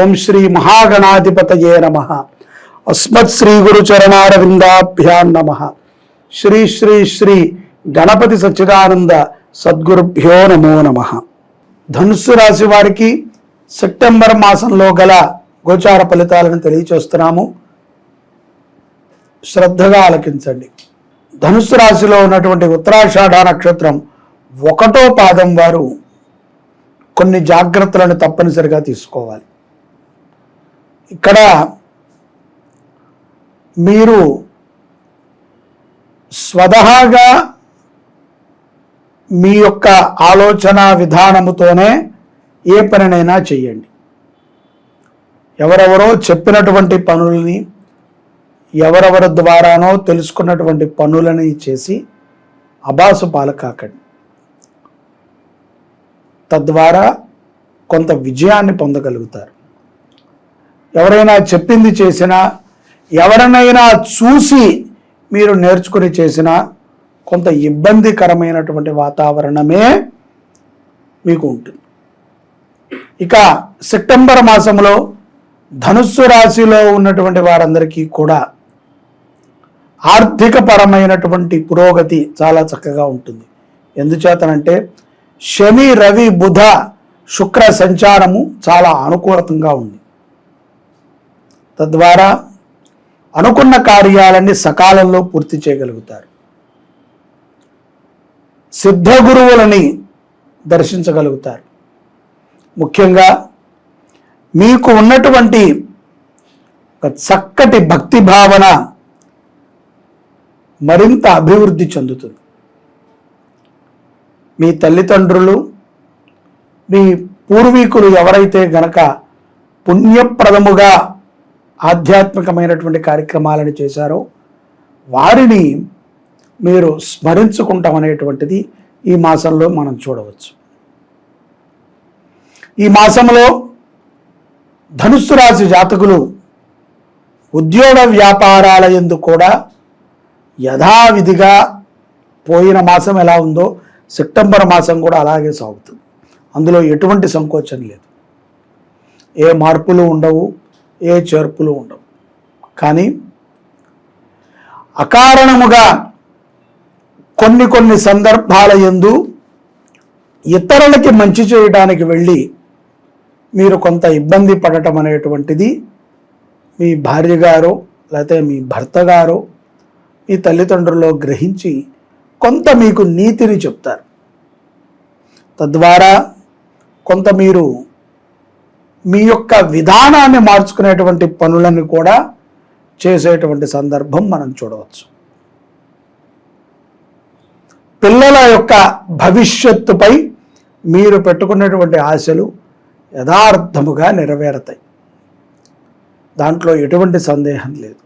ఓం శ్రీ మహాగణాధిపతయే నమ. అస్మత్ శ్రీ గురు చరణారవిందాభ్యాం నమ. శ్రీ శ్రీ శ్రీ గణపతి సచ్చిదానంద సద్గురుభ్యో నమో నమ. ధనుస్సు రాశి వారికి సెప్టెంబర్ మాసంలో గల గోచార ఫలితాలను తెలియచేస్తున్నాము. శ్రద్ధగా ఆలకించండి. ధనుస్సు రాశిలో ఉన్నటువంటి ఉత్తరాషాఢ నక్షత్రం ఒకటో పాదం వారు కొన్ని జాగ్రత్తలను తప్పనిసరిగా తీసుకోవాలి. ఇక్కడ మీరు స్వతహాగా మీ యొక్క ఆలోచన విధానముతోనే ఏ పనినైనా చేయండి ఎవరెవరో చెప్పినటువంటి పనులని ఎవరెవరి ద్వారానో తెలుసుకున్నటువంటి పనులని చేసి అబాసు పాలకాకండి. తద్వారా కొంత విజయాన్ని పొందగలుగుతారు. ఎవరైనా చెప్పింది చేసినా ఎవరినైనా చూసి మీరు నేర్చుకుని చేసినా కొంత ఇబ్బందికరమైనటువంటి వాతావరణమే మీకు ఉంటుంది. ఇక సెప్టెంబర్ మాసంలో ధనుస్సు రాశిలో ఉన్నటువంటి వారందరికీ కూడా ఆర్థిక పరమైనటువంటి పురోగతి చాలా చక్కగా ఉంటుంది. ఎందుచేతనంటే శని రవి బుధ శుక్ర సంచారము చాలా అనుకూలతంగా ఉంది. తద్వారా అనుకున్న కార్యాలన్నీ సకాలంలో పూర్తి చేయగలుగుతారు. సిద్ధ గురువులని దర్శించగలుగుతారు. ముఖ్యంగా మీకు ఉన్నటువంటి ఒక చక్కటి భక్తి భావన మరింత అభివృద్ధి చెందుతుంది. మీ తల్లిదండ్రులు మీ పూర్వీకులు ఎవరైతే గనక పుణ్యప్రదముగా ఆధ్యాత్మికమైనటువంటి కార్యక్రమాలను చేశారో వారిని మీరు స్మరించుకుంటాం అనేటువంటిది ఈ మాసంలో మనం చూడవచ్చు. ఈ మాసంలో ధనుస్సు రాశి జాతకులు ఉద్యోగ వ్యాపారాల ఎందు కూడా యథావిధిగా పోయిన మాసం ఎలా ఉందో సెప్టెంబర్ మాసం కూడా అలాగే సాగుతుంది. అందులో ఎటువంటి సంకోచం లేదు. ఏ మార్పులు ఉండవు. ఏ చేర్పులు ఉండవు. కానీ అకారణముగా కొన్ని కొన్ని సందర్భాల యందు ఇతరులకి మంచి చేయడానికి వెళ్ళి మీరు కొంత ఇబ్బంది పడటం అనేటువంటిది మీ భార్య గారు లేకపోతే మీ భర్త గారు మీ తల్లిదండ్రులు గ్రహించి కొంత మీకు నీతిని చెప్తారు. తద్వారా కొంత మీరు మీ యొక్క విధానాన్ని మార్చుకునేటువంటి పనులను కూడా చేసేటువంటి సందర్భం మనం చూడవచ్చు. పిల్లల యొక్క భవిష్యత్తుపై మీరు పెట్టుకున్నటువంటి ఆశలు యథార్థముగా నెరవేరతాయి. దాంట్లో ఎటువంటి సందేహం లేదు.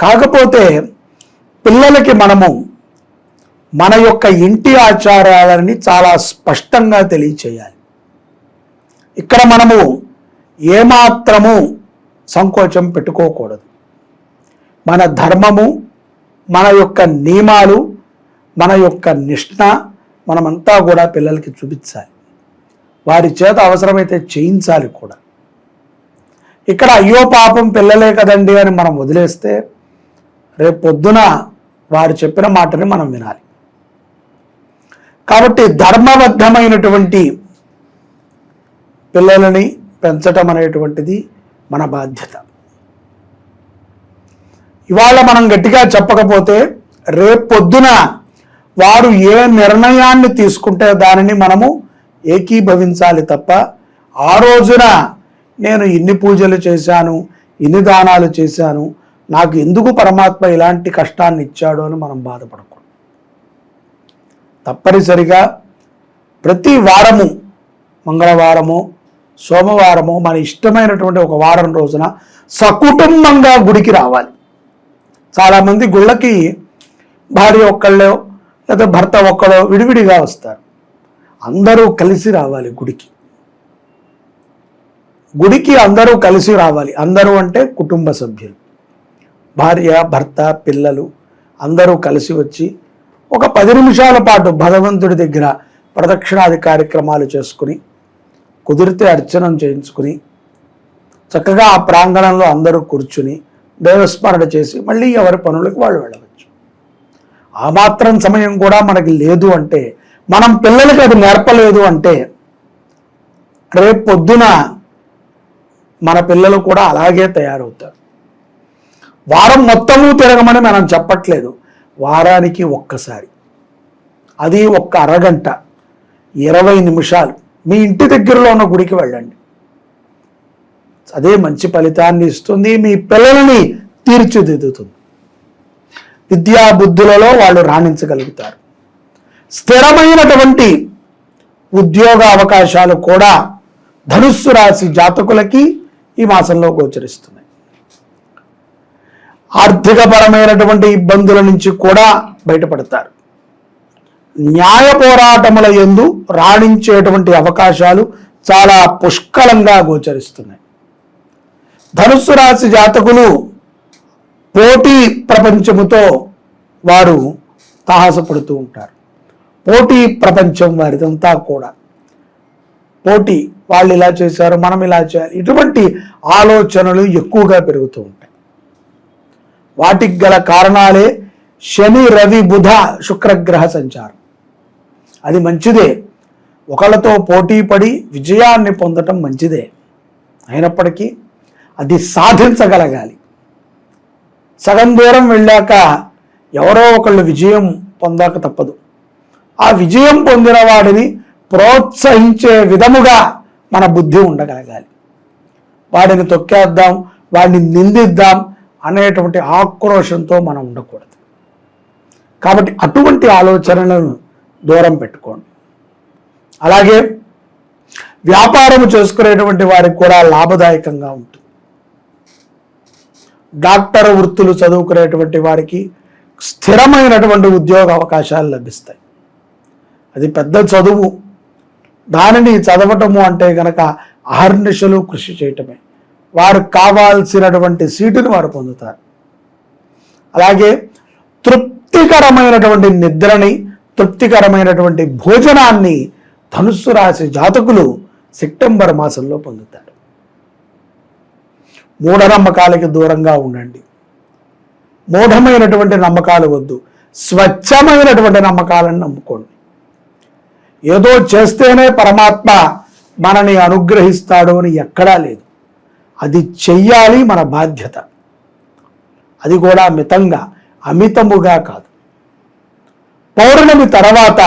కాకపోతే పిల్లలకి మనము మన యొక్క ఇంటి ఆచారాలని చాలా స్పష్టంగా తెలియచేయాలి. ఇక్కడ మనము ఏమాత్రము సంకోచం పెట్టుకోకూడదు. మన ధర్మము మన యొక్క నియమాలు మన యొక్క నిష్ణ మనమంతా కూడా పిల్లలకి చూపించాలి. వారి చేత అవసరమైతే చేయించాలి కూడా. ఇక్కడ అయ్యో పాపం పిల్లలే కదండి అని మనం వదిలేస్తే రేపు పొద్దున వారు చెప్పిన మాటని మనం వినాలి. కాబట్టి ధర్మబద్ధమైనటువంటి పిల్లలని పెంచటం అనేటువంటిది మన బాధ్యత. ఇవాళ మనం గట్టిగా చెప్పకపోతే రేపొద్దున వారు ఏ నిర్ణయాన్ని తీసుకుంటే దానిని మనము ఏకీభవించాలి తప్ప ఆ రోజున నేను ఇన్ని పూజలు చేశాను ఇన్ని దానాలు చేశాను నాకు ఎందుకు పరమాత్మ ఇలాంటి కష్టాన్ని ఇచ్చాడు అని మనం బాధపడకూడదు. తప్పనిసరిగా ప్రతి వారము మంగళవారము సోమవారము మన ఇష్టమైనటువంటి ఒక వారం రోజున సకుటుంబంగా గుడికి రావాలి. చాలామంది గుళ్ళకి భార్య ఒక్కళ్ళో లేదా భర్త ఒక్కడో విడివిడిగా వస్తారు. అందరూ కలిసి రావాలి గుడికి. గుడికి అందరూ కలిసి రావాలి. అందరూ అంటే కుటుంబ సభ్యులు. భార్య భర్త పిల్లలు అందరూ కలిసి వచ్చి ఒక పది నిమిషాల పాటు భగవంతుడి దగ్గర ప్రదక్షిణాది కార్యక్రమాలు చేసుకుని కుదిరితే అర్చనం చేయించుకుని చక్కగా ఆ ప్రాంగణంలో అందరూ కూర్చుని దేవస్మరణ చేసి మళ్ళీ ఎవరి పనులకు వాళ్ళు వెళ్ళవచ్చు. ఆ మాత్రం సమయం కూడా మనకి లేదు అంటే మనం పిల్లలకి అది నేర్పలేదు అంటే రేపు పొద్దున మన పిల్లలు కూడా అలాగే తయారవుతారు. వారం మొత్తము తిరగమని మనం చెప్పట్లేదు. వారానికి ఒక్కసారి. అది ఒక్క అరగంట. ఇరవై నిమిషాలు. మీ ఇంటి దగ్గరలో ఉన్న గుడికి వెళ్ళండి. అదే మంచి ఫలితాన్ని ఇస్తుంది మీ పిల్లలని తీర్చిదిద్దుతుంది. విద్యా బుద్ధులలో వాళ్ళు రాణించగలుగుతారు. స్థిరమైనటువంటి ఉద్యోగ అవకాశాలు కూడా ధనుస్సు రాశి జాతకులకి ఈ మాసంలో గోచరిస్తున్నాయి. ఆర్థికపరమైనటువంటి ఇబ్బందుల నుంచి కూడా బయటపడతారు. న్యాయ పోరాటముల ఎందు రాణించేటువంటి అవకాశాలు చాలా పుష్కలంగా గోచరిస్తున్నాయి. ధనుస్సు రాశి జాతకులు పోటీ ప్రపంచముతో వారు సాహసపడుతూ ఉంటారు. పోటీ ప్రపంచం వారిదంతా కూడా. పోటీ వాళ్ళు ఇలా చేశారు మనం ఇలా చేయాలి. ఇటువంటి ఆలోచనలు ఎక్కువగా పెరుగుతూ ఉంటాయి. వాటికి గల కారణాలే శని రవి బుధ శుక్రగ్రహ సంచారం. అది మంచిదే. ఒకళ్ళతో పోటీ పడి విజయాన్ని పొందటం మంచిదే. అయినప్పటికీ అది సాధించగలగాలి. సగం దూరం వెళ్ళాక ఎవరో ఒకళ్ళు విజయం పొందాక తప్పదు. ఆ విజయం పొందిన వాడిని ప్రోత్సహించే విధముగా మన బుద్ధి ఉండగలగాలి. వాడిని తొక్కేద్దాం వాడిని నిందిద్దాం అనేటువంటి ఆక్రోషంతో మనం ఉండకూడదు. కాబట్టి అటువంటి ఆలోచనలను దూరం పెట్టుకోండి. అలాగే వ్యాపారం చేసుకునేటువంటి వారికి కూడా లాభదాయకంగా ఉంటుంది. డాక్టర్ వృత్తులు చదువుకునేటువంటి వారికి స్థిరమైనటువంటి ఉద్యోగ అవకాశాలు లభిస్తాయి. అది పెద్ద చదువు. దానిని చదవటము అంటే గనక అహర్నిశలు కృషి చేయటమే. వారు కావాల్సినటువంటి సీటును వారు పొందుతారు. అలాగే తృప్తికరమైనటువంటి నిద్రని తృప్తికరమైనటువంటి భోజనాన్ని ధనుస్సు రాశి జాతకులు సెప్టెంబర్ మాసంలో పొందుతారు. మూఢనమ్మకాలకి దూరంగా ఉండండి. మూఢమైనటువంటి నమ్మకాలు వద్దు. స్వచ్ఛమైనటువంటి నమ్మకాలను నమ్ముకోండి. ఏదో చేస్తేనే పరమాత్మ మనని అనుగ్రహిస్తాడు అని ఎక్కడా లేదు. అది చెయ్యాలి మన బాధ్యత. అది కూడా మితంగా అమితముగా కాదు. పౌర్ణమి తర్వాత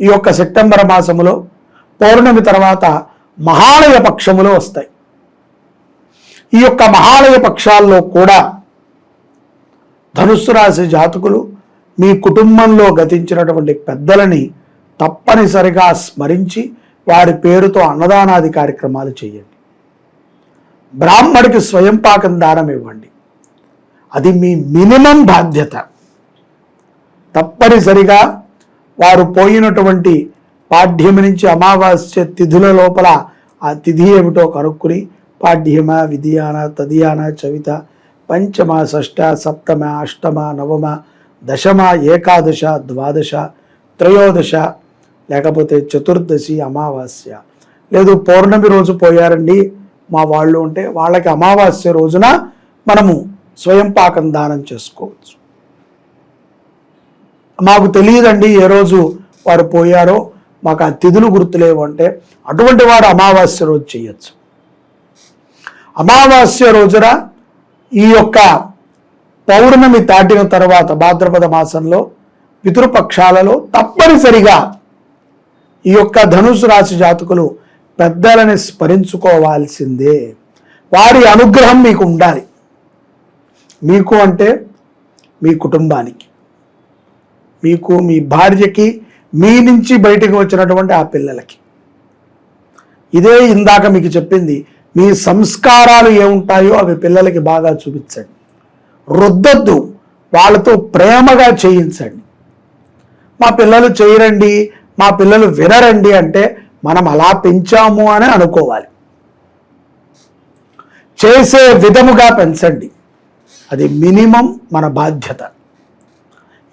ఈ యొక్క సెప్టెంబర్ మాసములో పౌర్ణమి తర్వాత మహాలయ పక్షములు వస్తాయి. ఈ యొక్క మహాలయ పక్షాల్లో కూడా ధనుస్సు రాశి జాతకులు మీ కుటుంబంలో గతించినటువంటి పెద్దలని తప్పనిసరిగా స్మరించి వారి పేరుతో అన్నదానాది కార్యక్రమాలు చేయండి. బ్రాహ్మడికి స్వయం పాకం దానం ఇవ్వండి. అది మీ మినిమం బాధ్యత. తప్పనిసరిగా వారు పోయినటువంటి పాఠ్యమి నుంచి అమావాస్య తిథుల లోపల ఆ తిథి ఏమిటో కనుక్కుని పాఠ్యమ విధియాన తదియాన చవిత పంచమ షష్ట సప్తమ అష్టమ నవమ దశమ ఏకాదశ ద్వాదశ త్రయోదశ లేకపోతే చతుర్దశి అమావాస్య. లేదు పౌర్ణమి రోజు పోయారండి మా వాళ్ళు ఉంటే వాళ్ళకి అమావాస్య రోజున మనము స్వయం పాకం దానం చేసుకోవచ్చు. మాకు తెలియదండి ఏ రోజు వారు పోయారో. మాకు ఆ తిథులు గుర్తులేవు అంటే అటువంటి వారు అమావాస్య రోజు చేయొచ్చు. అమావాస్య రోజున ఈ యొక్క పౌర్ణమి దాటిన తర్వాత భాద్రపద మాసంలో పితృపక్షాలలో తప్పనిసరిగా ఈ యొక్క ధనుసు రాశి జాతకులు పెద్దలని స్మరించుకోవాల్సిందే. వారి అనుగ్రహం మీకు ఉండాలి. మీకు అంటే మీ కుటుంబానికి. మీకు మీ భార్యకి మీ నుంచి బయటకు వచ్చినటువంటి ఆ పిల్లలకి. ఇదే ఇందాక మీకు చెప్పింది మీ సంస్కారాలు ఏముంటాయో అవి పిల్లలకి బాగా చూపించండి. రుద్దొద్దు వాళ్ళతో ప్రేమగా చేయించండి. మా పిల్లలు చేయరండి మా పిల్లలు వినరండి అంటే మనం అలా పెంచాము అని అనుకోవాలి. చేసే విధముగా పెంచండి. అది మినిమం మన బాధ్యత.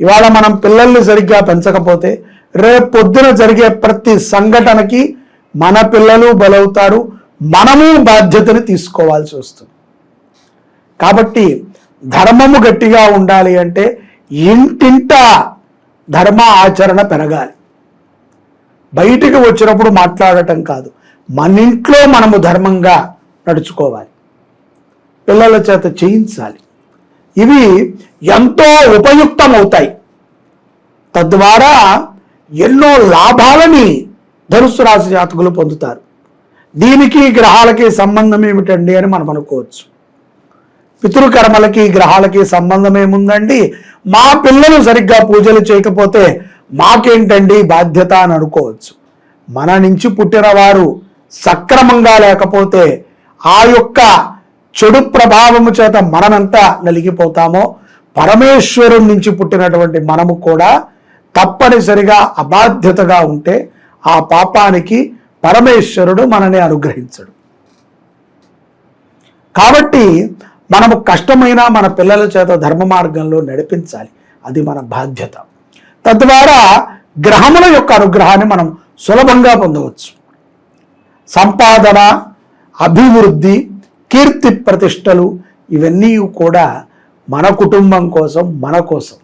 ఇవాళ మనం పిల్లల్ని సరిగ్గా పెంచకపోతే రేపు పొద్దున జరిగే ప్రతి సంఘటనకి మన పిల్లలు బలవుతారు మనము బాధ్యతని తీసుకోవాల్సి వస్తుంది. కాబట్టి ధర్మము గట్టిగా ఉండాలి అంటే ఇంటింట ధర్మ ఆచరణ పెరగాలి. బయటికి వచ్చినప్పుడు మాట్లాడటం కాదు మన ఇంట్లో మనము ధర్మంగా నడుచుకోవాలి. పిల్లల చేత చేయించాలి. ఇవి ఎంతో ఉపయుక్తమవుతాయి. తద్వారా ఎన్నో లాభాలని ధనుసు రాశి జాతకులు పొందుతారు. దీనికి గ్రహాలకి సంబంధం ఏమిటండి అని మనం అనుకోవచ్చు. పితృకర్మలకి గ్రహాలకి సంబంధం ఏముందండి? మా పిల్లలు సరిగ్గా పూజలు చేయకపోతే మాకేంటండి బాధ్యత అని అనుకోవచ్చు. మన నుంచి పుట్టిన వారు సక్రమంగా లేకపోతే ఆ యొక్క చెడు ప్రభావము చేత మనమంతా నలిగిపోతామో పరమేశ్వరుడి నుంచి పుట్టినటువంటి మనము కూడా తప్పనిసరిగా అబాధ్యతగా ఉంటే ఆ పాపానికి పరమేశ్వరుడు మనని అనుగ్రహించడు. కాబట్టి మనము కష్టమైన మన పిల్లల చేత ధర్మ మార్గంలో నడిపించాలి. అది మన బాధ్యత. తద్వారా గ్రహముల యొక్క అనుగ్రహాన్ని మనం సులభంగా పొందవచ్చు. సంపాదన అభివృద్ధి కీర్తి ప్రతిష్టలు ఇవన్నీ కూడా మన కుటుంబం కోసం మన కోసం.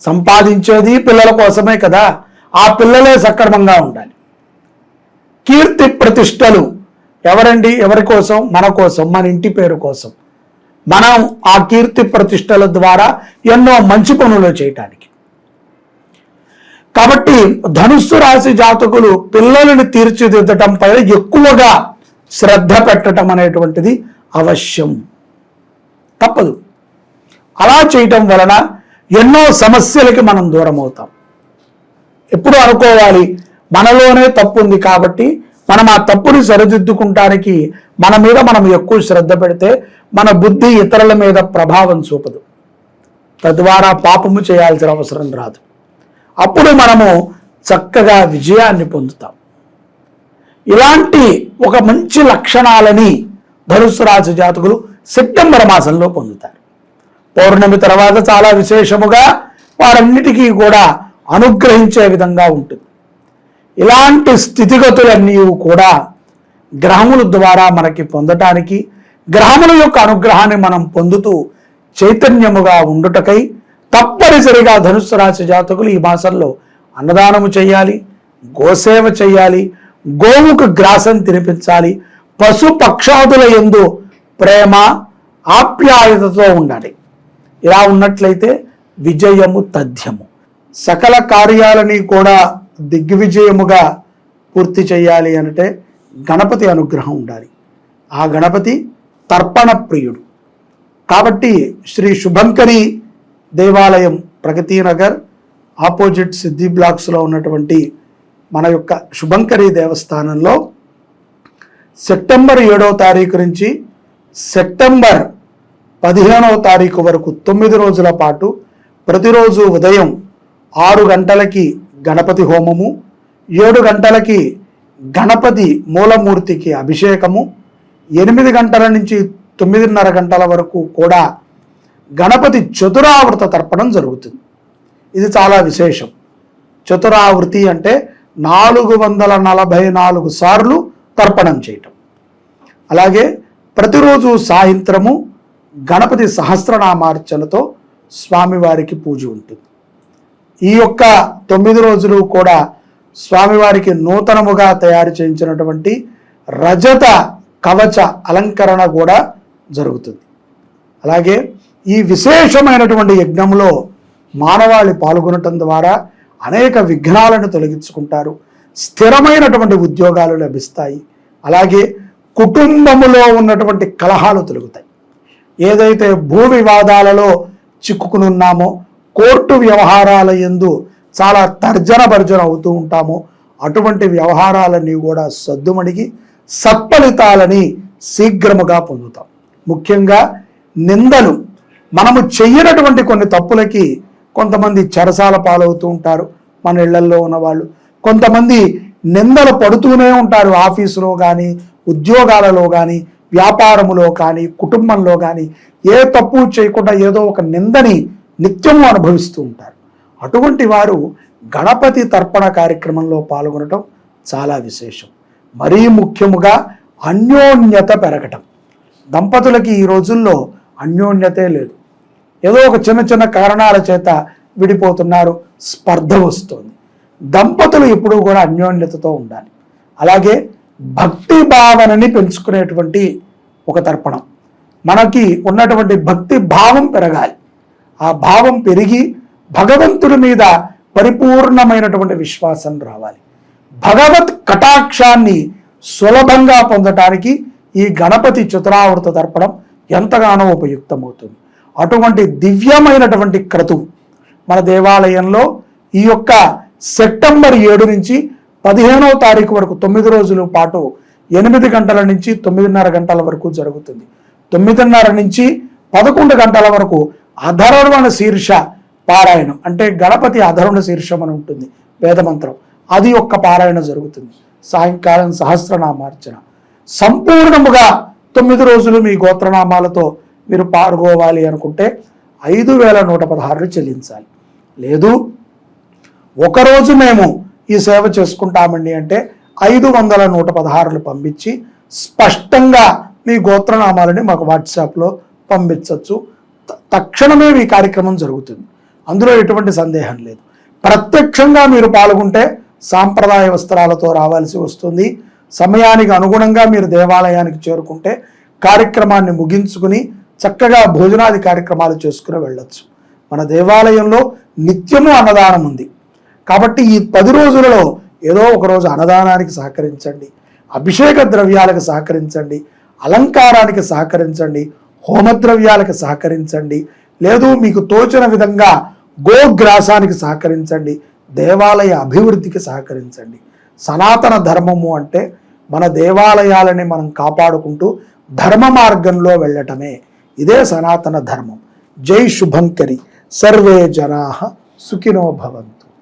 సంపాదించేది పిల్లల కోసమే కదా. ఆ పిల్లలే సక్రమంగా ఉండాలి. కీర్తి ప్రతిష్టలు ఎవరండి? ఎవరి కోసం? మన కోసం మన ఇంటి పేరు కోసం. మనం ఆ కీర్తి ప్రతిష్టల ద్వారా ఎన్నో మంచి పనులు చేయటానికి. కాబట్టి ధనుస్సు రాశి జాతకులు పిల్లలను తీర్చిదిద్దటం పైన ఎక్కువగా శ్రద్ధ పెట్టడం అనేటువంటిది అవశ్యం. తప్పదు. అలా చేయటం వలన ఎన్నో సమస్యలకి మనం దూరం అవుతాం ఎప్పుడు అనుకోవాలి మనలోనే తప్పు ఉంది కాబట్టి మనం ఆ తప్పుని సరిదిద్దుకుంటానికి మన మీద మనం ఎక్కువ శ్రద్ధ పెడితే మన బుద్ధి ఇతరుల మీద ప్రభావం చూపదు. తద్వారా పాపము చేయాల్సిన అవసరం రాదు. అప్పుడు మనము చక్కగా విజయాన్ని పొందుతాం. ఇలాంటి ఒక మంచి లక్షణాలని ధనుసు రాశి జాతకులు సెప్టెంబర్ మాసంలో పొందుతారు. పౌర్ణమి తర్వాత చాలా విశేషముగా వారన్నిటికీ కూడా అనుగ్రహించే విధంగా ఉంటుంది. ఇలాంటి స్థితిగతులన్నీ కూడా గ్రహముల ద్వారా మనకి పొందటానికి గ్రహముల యొక్క అనుగ్రహాన్ని మనం పొందుతూ చైతన్యముగా ఉండుటకై తప్పనిసరిగా ధనుసు రాశి జాతకులు ఈ మాసంలో అన్నదానము చేయాలి గోసేవ చేయాలి గోవుకు గ్రాసం తినిపించాలి. పశు పక్షాదుల ఎందు ప్రేమ ఆప్యాయతతో ఉండాలి. ఇలా ఉన్నట్లయితే విజయము తథ్యము. సకల కార్యాలని కూడా దిగ్విజయముగా పూర్తి చేయాలి అంటే గణపతి అనుగ్రహం ఉండాలి. ఆ గణపతి తర్పణ ప్రియుడు. కాబట్టి శ్రీ శుభంకరి దేవాలయం ప్రగతి నగర్ ఆపోజిట్ సిద్ధి బ్లాక్స్లో ఉన్నటువంటి మన యొక్క శుభంకరి దేవస్థానంలో సెప్టెంబర్ ఏడవ తారీఖు నుంచి సెప్టెంబర్ పదిహేనవ తారీఖు వరకు తొమ్మిది రోజుల పాటు ప్రతిరోజు ఉదయం ఆరు గంటలకి గణపతి హోమము ఏడు గంటలకి గణపతి మూలమూర్తికి అభిషేకము ఎనిమిది గంటల నుంచి తొమ్మిదిన్నర గంటల వరకు కూడా గణపతి చతురావృత తర్పణం జరుగుతుంది. ఇది చాలా విశేషం. చతురావృతి అంటే నాలుగు వందల నలభై నాలుగు సార్లు తర్పణం చేయటం. అలాగే ప్రతిరోజు సాయంత్రము గణపతి సహస్రనామార్చనతో స్వామివారికి పూజ ఉంటుంది. ఈ యొక్క తొమ్మిది రోజులు కూడా స్వామివారికి నూతనముగా తయారు చేయించినటువంటి రజత కవచ అలంకరణ కూడా జరుగుతుంది. అలాగే ఈ విశేషమైనటువంటి యజ్ఞంలో మానవాళి పాల్గొనటం ద్వారా అనేక విఘ్నాలను తొలగించుకుంటారు. స్థిరమైనటువంటి ఉద్యోగాలు లభిస్తాయి. అలాగే కుటుంబములో ఉన్నటువంటి కలహాలు తొలగుతాయి. ఏదైతే భూ వివాదాలలో చిక్కుకునున్నామో కోర్టు వ్యవహారాల ఎందు చాలా తర్జన భర్జన అవుతూ ఉంటామో అటువంటి వ్యవహారాలన్నీ కూడా సద్దుమణిగి సత్ఫలితాలని శీఘ్రముగా పొందుతాం. ముఖ్యంగా నిందలు. మనము చెయ్యనటువంటి కొన్ని తప్పులకి కొంతమంది చెరసాల పాలవుతూ ఉంటారు మన ఇళ్ళల్లో ఉన్నవాళ్ళు. కొంతమంది నిందలు పడుతూనే ఉంటారు ఆఫీసులో కానీ ఉద్యోగాలలో కానీ వ్యాపారములో కానీ కుటుంబంలో కానీ ఏ తప్పు చేయకుండా ఏదో ఒక నిందని నిత్యము అనుభవిస్తూ ఉంటారు. అటువంటి వారు గణపతి తర్పణ కార్యక్రమంలో పాల్గొనటం చాలా విశేషం. మరీ ముఖ్యముగా అన్యోన్యత పెరగటం. దంపతులకి ఈ రోజుల్లో అన్యోన్యతే లేదు. ఏదో ఒక చిన్న చిన్న కారణాల చేత విడిపోతున్నారు స్పర్ధ వస్తుంది. దంపతులు ఎప్పుడూ కూడా అన్యోన్యతతో ఉండాలి. అలాగే భక్తి భావనని పెంచుకునేటువంటి ఒక తర్పణం. మనకి ఉన్నటువంటి భక్తి భావం పెరగాలి. ఆ భావం పెరిగి భగవంతుడి మీద పరిపూర్ణమైనటువంటి విశ్వాసం రావాలి. భగవత్ కటాక్షాన్ని సులభంగా పొందటానికి ఈ గణపతి చతురావృత తర్పణం ఎంతగానో ఉపయుక్తమవుతుంది. అటువంటి దివ్యమైనటువంటి క్రతువు మన దేవాలయంలో ఈ యొక్క సెప్టెంబర్ ఏడు నుంచి పదిహేనవ తారీఖు వరకు తొమ్మిది రోజుల పాటు ఎనిమిది గంటల నుంచి తొమ్మిదిన్నర గంటల వరకు జరుగుతుంది. తొమ్మిదిన్నర నుంచి పదకొండు గంటల వరకు అధర్వణ శీర్ష పారాయణం అంటే గణపతి అధర్వణ శీర్షం అని ఉంటుంది వేదమంత్రం. అది ఒక్క పారాయణ జరుగుతుంది. సాయంకాలం సహస్రనామార్చన. సంపూర్ణముగా తొమ్మిది రోజులు మీ గోత్రనామాలతో మీరు పాడుకోవాలి అనుకుంటే ఐదు వేల నూట పదహారులు చెల్లించాలి. లేదు ఒకరోజు మేము ఈ సేవ చేసుకుంటామండి అంటే ఐదు వందల నూట పదహారులు పంపించి స్పష్టంగా మీ గోత్రనామాలని మాకు వాట్సాప్లో పంపించవచ్చు. త- తక్షణమే ఈ కార్యక్రమం జరుగుతుంది. అందులో ఎటువంటి సందేహం లేదు. ప్రత్యక్షంగా మీరు పాల్గొంటే సాంప్రదాయ వస్త్రాలతో రావాల్సి వస్తుంది. సమయానికి అనుగుణంగా మీరు దేవాలయానికి చేరుకుంటే కార్యక్రమాన్ని ముగించుకుని చక్కగా భోజనాది కార్యక్రమాలు చేసుకుని వెళ్ళొచ్చు. మన దేవాలయంలో నిత్యము అన్నదానం ఉంది. కాబట్టి ఈ పది రోజులలో ఏదో ఒకరోజు అన్నదానానికి సహకరించండి అభిషేక ద్రవ్యాలకు సహకరించండి అలంకారానికి సహకరించండి హోమద్రవ్యాలకు సహకరించండి లేదు మీకు తోచిన విధంగా గోగ్రాసానికి సహకరించండి దేవాలయ అభివృద్ధికి సహకరించండి. సనాతన ధర్మము అంటే మన దేవాలయాలని మనం కాపాడుకుంటూ ధర్మ మార్గంలో వెళ్ళటమే. ఇదే సనాతన ధర్మం. జై శుభంకరి. సర్వే జనా సుఖినో భవంతు.